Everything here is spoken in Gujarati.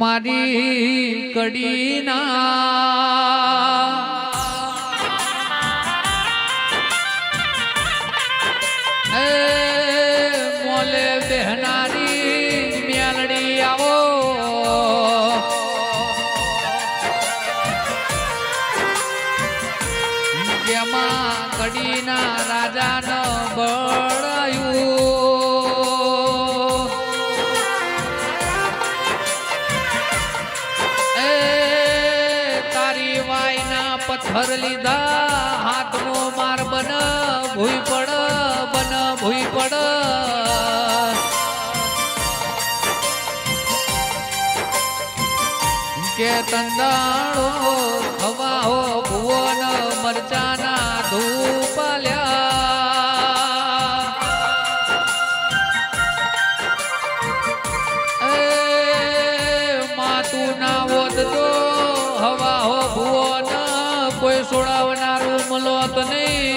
મારી કડીના. મોલે બેહનારી મેલડી આવો. જેમાં કડીના રાજાનો પથ્થર લીધા હાથનો માર બન, ભૂઈ પડ, બન, ભૂઈ પડ. કે તંદાણો હવાહો ભુવન મરચાના ધૂપલ્યા એ માતું ના કોઈ સોડાવનારું મલોત નહીં.